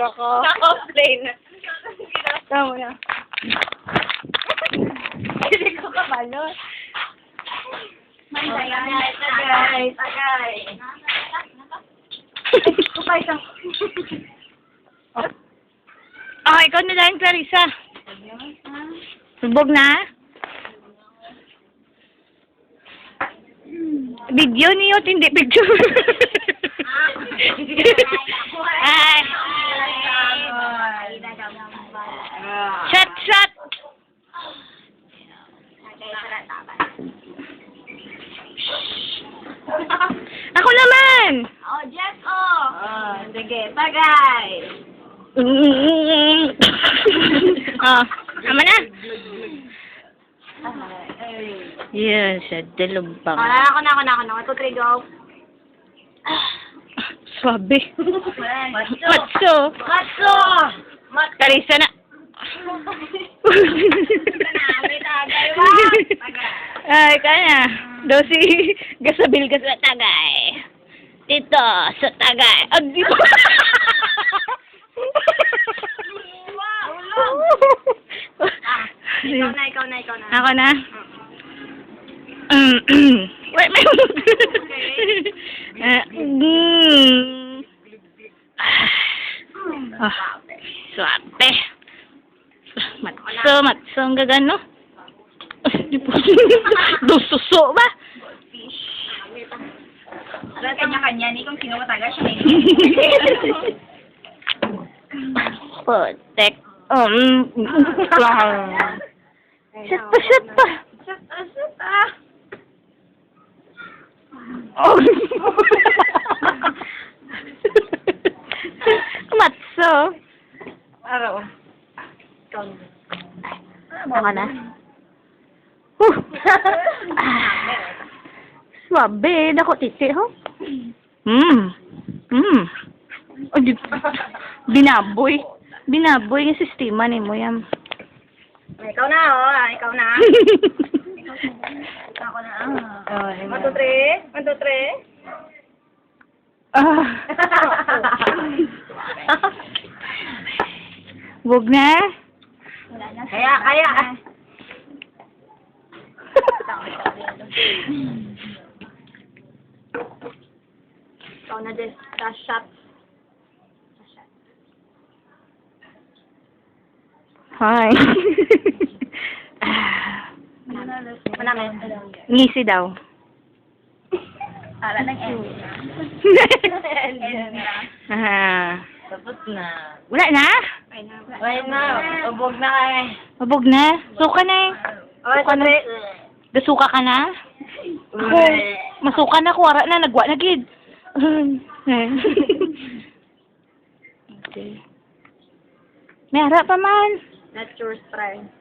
Kaka. Naka-offline. Tama na. Hindi ko kabalo. Tagay, tagay, tagay. Kupay siyang... Ah, ikaw na lang, Clarissa. Subog na? Video niyo, hindi picture. Ay. Shot, shot. Ako naman. Oh, Jeff, oh. Oh, sige, tagay. ah, tama na. Yes, sa dalubang. Oh, ako na, ako na, ako na. One, two, three, go. Swabe. Matso. Matso. Matso. Karisa na. Ay, kaya. Dosi, gasabil ka sa tagay. Dito, sa tagay. Ah, dito. Ah, ikaw na, ikaw na, ikaw na. Ako na. Wait, may Ah, mm. Ah, Swerte. Matso, matso ang gagano. Ah, Di po. Dususo ba? Alam, kanya-kanya. Ni kung sino matagal siya Putek. Um, shit pa, shit pa. Shut up, shut up. Oh. Matso. Araw. Ikaw na. Ako na. Huh. Swabe, dako titi, ho? Hmm. Hmm. Oh, di, binaboy. Binaboy yung sistema ni mo yan. Ikaw na, oh. Ah, Ikaw na. Ako na. Oh, One, two, three. One, two, three. Ah. Wag na. Kaya, kaya. Ikaw na din. Last shot. Hi. Manami. Ngisi daw. Para ah. Tapos na. Wala na? Wait na. Ubog na kay. Mabog na? Suka na eh. Suka na. Gasuka ka na? Ako, masuka na ko. Wara na, nagwa na gid. okay. May harap pa man. That's your strength.